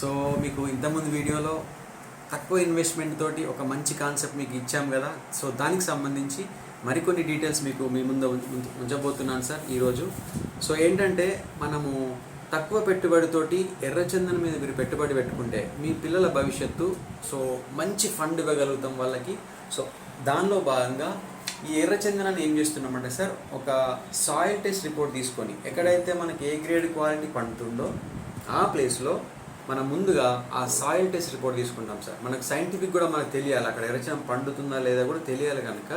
So మీకు ఇంతకుముందు వీడియోలో తక్కువ ఇన్వెస్ట్మెంట్ తోటి ఒక మంచి కాన్సెప్ట్ మీకు ఇచ్చాం కదా. సో దానికి సంబంధించి మరికొన్ని డీటెయిల్స్ మీకు మీ ముందు ఉంచబోతున్నాను సార్ ఈరోజు. సో ఏంటంటే మనము తక్కువ పెట్టుబడితోటి ఎర్రచందనం మీద మీరు పెట్టుబడి పెట్టుకుంటే మీ పిల్లల భవిష్యత్తు సో మంచి ఫండ్ ఇవ్వగలుగుతాం వాళ్ళకి. సో దానిలో భాగంగా ఈ ఎర్రచందనాన్ని ఏం చేస్తున్నామంటే సార్ ఒక సాయిల్ టెస్ట్ రిపోర్ట్ తీసుకొని ఎక్కడైతే మనకి ఏ గ్రేడ్ క్వాలిటీ పండుతుందో ఆ ప్లేస్లో మనం ముందుగా ఆ సాయిల్ టెస్ట్ రిపోర్ట్ తీసుకుంటాం సార్. మనకు సైంటిఫిక్ కూడా మనకు తెలియాలి. అక్కడ ఎర్రచనం పండుతుందా లేదా కూడా తెలియాలి కనుక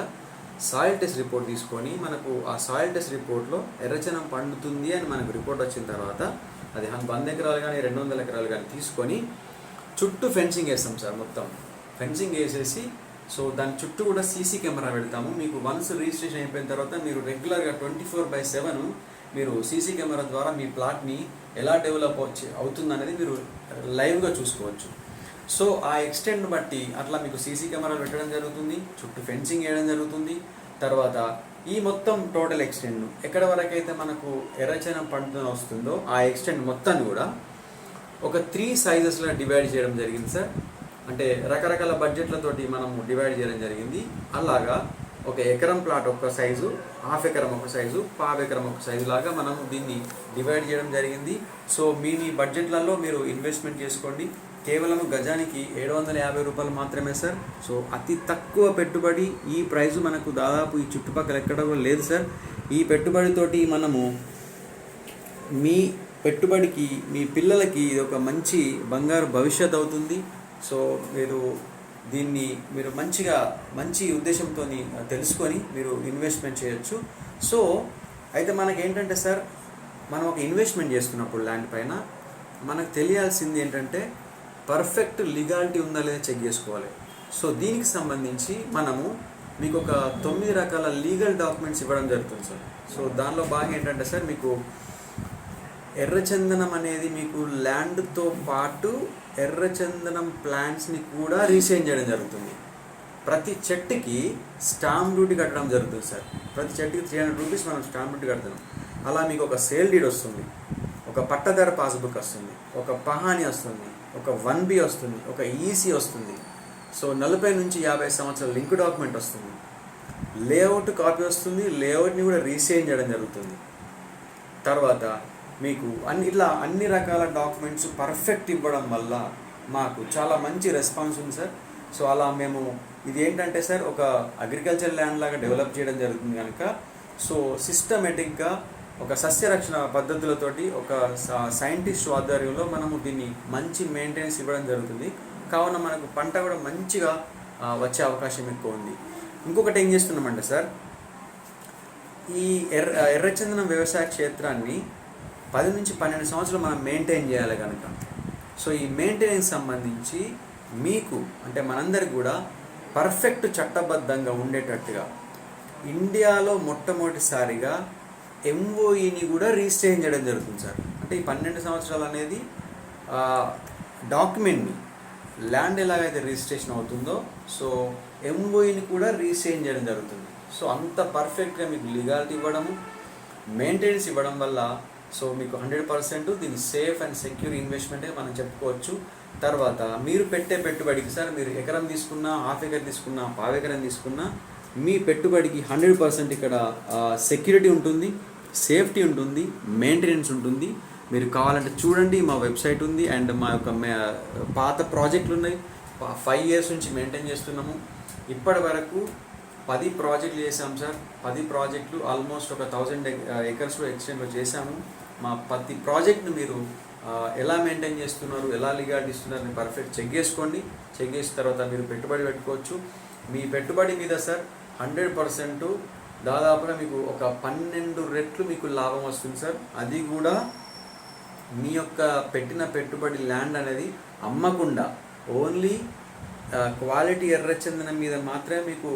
సాయిల్ టెస్ట్ రిపోర్ట్ తీసుకొని మనకు ఆ సాయిల్ టెస్ట్ రిపోర్ట్లో ఎర్రచనం పండుతుంది అని మనకు రిపోర్ట్ వచ్చిన తర్వాత అది వంద ఎకరాలు కానీ రెండు వందల ఎకరాలు కానీ తీసుకొని చుట్టూ ఫెన్సింగ్ వేస్తాం సార్ మొత్తం. ఫెన్సింగ్ వేసేసి సో దాని చుట్టూ కూడా సీసీ కెమెరా పెడతాము. మీకు వన్స్ రిజిస్ట్రేషన్ అయిపోయిన తర్వాత మీరు రెగ్యులర్గా ట్వంటీ ఫోర్ బై సెవెన్ మీరు సీసీ కెమెరా ద్వారా మీ ప్లాట్ని ఎలా డెవలప్ వచ్చి అవుతుంది అనేది మీరు లైవ్గా చూసుకోవచ్చు. సో ఆ ఎక్స్టెండ్ బట్టి అట్లా మీకు సీసీ కెమెరాలు పెట్టడం జరుగుతుంది చుట్టూ ఫెన్సింగ్ వేయడం జరుగుతుంది. తర్వాత ఈ మొత్తం టోటల్ ఎక్స్టెండ్ ఎక్కడ వరకు అయితే మనకు ఎర్రచనం పండుగ వస్తుందో ఆ ఎక్స్టెండ్ మొత్తాన్ని కూడా ఒక త్రీ సైజెస్లో డివైడ్ చేయడం జరిగింది సార్ అంటే రకరకాల బడ్జెట్లతోటి మనం డివైడ్ చేయడం జరిగింది. అలాగా ఒక ఎకరం ప్లాట్ ఒక సైజు హాఫ్ ఎకరం ఒక సైజు పావ్ ఎకరం ఒక సైజు లాగా మనం దీన్ని డివైడ్ చేయడం జరిగింది. సో మీ మీ బడ్జెట్లలో మీరు ఇన్వెస్ట్మెంట్ చేసుకోండి. కేవలం గజానికి ఏడు వందల యాభై రూపాయలు మాత్రమే సార్. సో అతి తక్కువ పెట్టుబడి ఈ ప్రైజు మనకు దాదాపు ఈ చుట్టుపక్కల ఎక్కడ కూడా లేదు సార్. ఈ పెట్టుబడితోటి మనము మీ పెట్టుబడికి మీ పిల్లలకి ఇది ఒక మంచి బంగారు భవిష్యత్ అవుతుంది. సో మీరు దీన్ని మీరు మంచిగా మంచి ఉద్దేశంతో తెలుసుకొని మీరు ఇన్వెస్ట్మెంట్ చేయొచ్చు. సో అయితే మనకి ఏంటంటే సార్ మనం ఒక ఇన్వెస్ట్మెంట్ చేస్తున్నప్పుడు ల్యాండ్ పైన మనకు తెలియాల్సింది ఏంటంటే పర్ఫెక్ట్ లీగాలిటీ ఉందా లేదా చెక్ చేసుకోవాలి. సో దీనికి సంబంధించి మనము మీకు ఒక తొమ్మిది రకాల లీగల్ డాక్యుమెంట్స్ ఇవ్వడం జరుగుతుంది సార్. సో దానిలో బాగా ఏంటంటే సార్ మీకు ఎర్రచందనం అనేది మీకు ల్యాండ్తో పాటు ఎర్రచందనం ప్లాంట్స్ని కూడా రీసేన్ చేయడం జరుగుతుంది. ప్రతి చెట్టుకి స్టాంప్ డ్యూటీ కట్టడం జరుగుతుంది సార్. ప్రతి చెట్టుకి త్రీ హండ్రెడ్ రూపీస్ మనం స్టాంప్ డ్యూటీ కడుతున్నాం అలా మీకు ఒక సేల్ డీడ్ వస్తుంది. ఒక పట్టదార పాస్బుక్ వస్తుంది. ఒక పహాని వస్తుంది. ఒక వన్ బి వస్తుంది. ఒక ఈసీ వస్తుంది. సో నలభై నుంచి యాభై సంవత్సరాల లింక్ డాక్యుమెంట్ వస్తుంది. లేఅవుట్ కాపీ వస్తుంది. లేఅవుట్ని కూడా రీసేల్ చేయడం జరుగుతుంది. తర్వాత మీకు అన్ని ఇట్లా అన్ని రకాల డాక్యుమెంట్స్ పర్ఫెక్ట్ ఇవ్వడం వల్ల మాకు చాలా మంచి రెస్పాన్స్ ఉంది సార్. సో అలా మేము ఇది ఏంటంటే సార్ ఒక అగ్రికల్చర్ ల్యాండ్ లాగా డెవలప్ చేయడం జరుగుతుంది కనుక. సో సిస్టమేటిక్గా ఒక సస్యరక్షణ పద్ధతులతోటి ఒక సైంటిస్ట్ ఆధ్వర్యంలో మనము దీన్ని మంచి మెయింటెనెన్స్ ఇవ్వడం జరుగుతుంది. కావున మనకు పంట కూడా మంచిగా వచ్చే అవకాశం ఎక్కువ ఉంది. ఇంకొకటి ఏం చేస్తున్నామంటే సార్ ఈ ఎర్ర ఎర్రచందనం వ్యవసాయ క్షేత్రాన్ని పది నుంచి పన్నెండు సంవత్సరాలు మనం మెయింటైన్ చేయాలి కనుక. సో ఈ మెయింటెనెన్స్ సంబంధించి మీకు అంటే మనందరికి కూడా పర్ఫెక్ట్ చట్టబద్ధంగా ఉండేటట్టుగా ఇండియాలో మొట్టమొదటిసారిగా ఎంఓఈని కూడా రిజిస్ట్రేషన్ చేయడం జరుగుతుంది సార్. అంటే ఈ పన్నెండు సంవత్సరాలు అనేది డాక్యుమెంట్ని ల్యాండ్ ఎలాగైతే రిజిస్ట్రేషన్ అవుతుందో సో ఎంఓఈని కూడా రిజిస్ట్రేషన్ చేయడం జరుగుతుంది. సో అంత పర్ఫెక్ట్గా మీకు లీగాలిటీ ఇవ్వడము మెయింటెనెన్స్ ఇవ్వడం వల్ల సో మీకు హండ్రెడ్ పర్సెంట్ దీన్ని సేఫ్ అండ్ సెక్యూర్ ఇన్వెస్ట్మెంటే మనం చెప్పుకోవచ్చు. తర్వాత మీరు పెట్టే పెట్టుబడికి సార్ మీరు ఎకరం తీసుకున్నా హాఫ్ ఎకర్ తీసుకున్నా పావు ఎకరం తీసుకున్నా మీ పెట్టుబడికి హండ్రెడ్ పర్సెంట్ ఇక్కడ సెక్యూరిటీ ఉంటుంది సేఫ్టీ ఉంటుంది మెయింటెనెన్స్ ఉంటుంది. మీరు కావాలంటే చూడండి మా వెబ్సైట్ ఉంది అండ్ మా యొక్క పాత ప్రాజెక్టులు ఉన్నాయి. ఫైవ్ ఇయర్స్ నుంచి మెయింటైన్ చేస్తున్నాము. ఇప్పటి వరకు పది ప్రాజెక్టులు చేసాం సార్. పది ప్రాజెక్టులు ఆల్మోస్ట్ ఒక థౌజండ్ ఎకర్స్లో ఎక్స్టెండ్లో చేశాము. మా ప్రతి ప్రాజెక్ట్ను మీరు ఎలా మెయింటైన్ చేస్తున్నారు ఎలా లిగార్డ్ ఇస్తున్నారు అని పర్ఫెక్ట్ చెక్ చేసుకోండి. చెక్ చేసిన తర్వాత మీరు పెట్టుబడి పెట్టుకోవచ్చు. మీ పెట్టుబడి మీద సార్ హండ్రెడ్ పర్సెంట్ దాదాపుగా మీకు ఒక పన్నెండు రెట్లు మీకు లాభం వస్తుంది సార్. అది కూడా మీ యొక్క పెట్టిన పెట్టుబడి ల్యాండ్ అనేది అమ్మకుండా ఓన్లీ క్వాలిటీ ఎర్రచందనం మీద మాత్రమే మీకు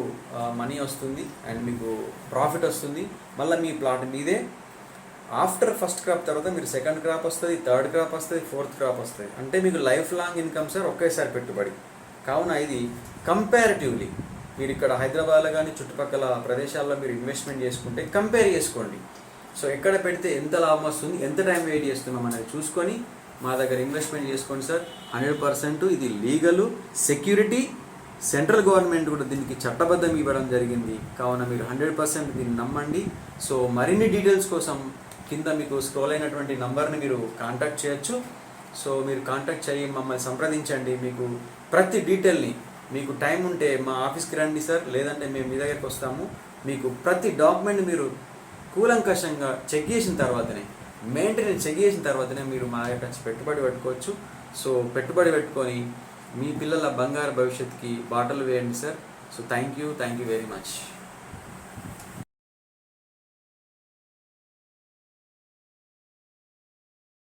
మనీ వస్తుంది అండ్ మీకు ప్రాఫిట్ వస్తుంది. మళ్ళీ మీ ప్లాట్ మీదే ఆఫ్టర్ ఫస్ట్ క్రాప్ తర్వాత మీరు సెకండ్ క్రాప్ వస్తుంది థర్డ్ క్రాప్ వస్తుంది ఫోర్త్ క్రాప్ వస్తుంది. అంటే మీకు లైఫ్ లాంగ్ ఇన్కమ్ సార్ ఒకేసారి పెట్టుబడి. కావున ఇది కంపారిటివ్లీ మీరు ఇక్కడ హైదరాబాద్లో కానీ చుట్టుపక్కల ప్రదేశాల్లో మీరు ఇన్వెస్ట్మెంట్ చేసుకుంటే కంపేర్ చేసుకోండి. సో ఎక్కడ పెడితే ఎంత లాభం వస్తుంది ఎంత టైం వెయిట్ చేస్తున్నాం అనేది చూసుకొని మా దగ్గర ఇన్వెస్ట్మెంట్ చేసుకోండి సార్. హండ్రెడ్ పర్సెంట్ ఇది లీగలు సెక్యూరిటీ సెంట్రల్ గవర్నమెంట్ కూడా దీనికి చట్టబద్ధం ఇవ్వడం జరిగింది. కావున మీరు హండ్రెడ్ పర్సెంట్ దీన్ని నమ్మండి. సో మరిన్ని డీటెయిల్స్ కోసం కింద మీకు స్క్రోల్ అయినటువంటి నంబర్ని మీరు కాంటాక్ట్ చేయొచ్చు. సో మీరు కాంటాక్ట్ చేయి మమ్మల్ని సంప్రదించండి. మీకు ప్రతి డీటెయిల్ని మీకు టైం ఉంటే మా ఆఫీస్కి రండి సార్. లేదంటే మేము మీ దగ్గరికి వస్తాము. మీకు ప్రతి డాక్యుమెంట్ మీరు కూలంకషంగా చెక్ చేసిన తర్వాతనే మెయింటెనెన్స్ చెక్ చేసిన తర్వాతనే మీరు మా యొక్క పెట్టుబడి పెట్టుకోవచ్చు. సో పెట్టుబడి పెట్టుకొని మీ పిల్లల బంగారు భవిష్యత్తుకి బాటలు వేయండి sir. So thank you thank you very much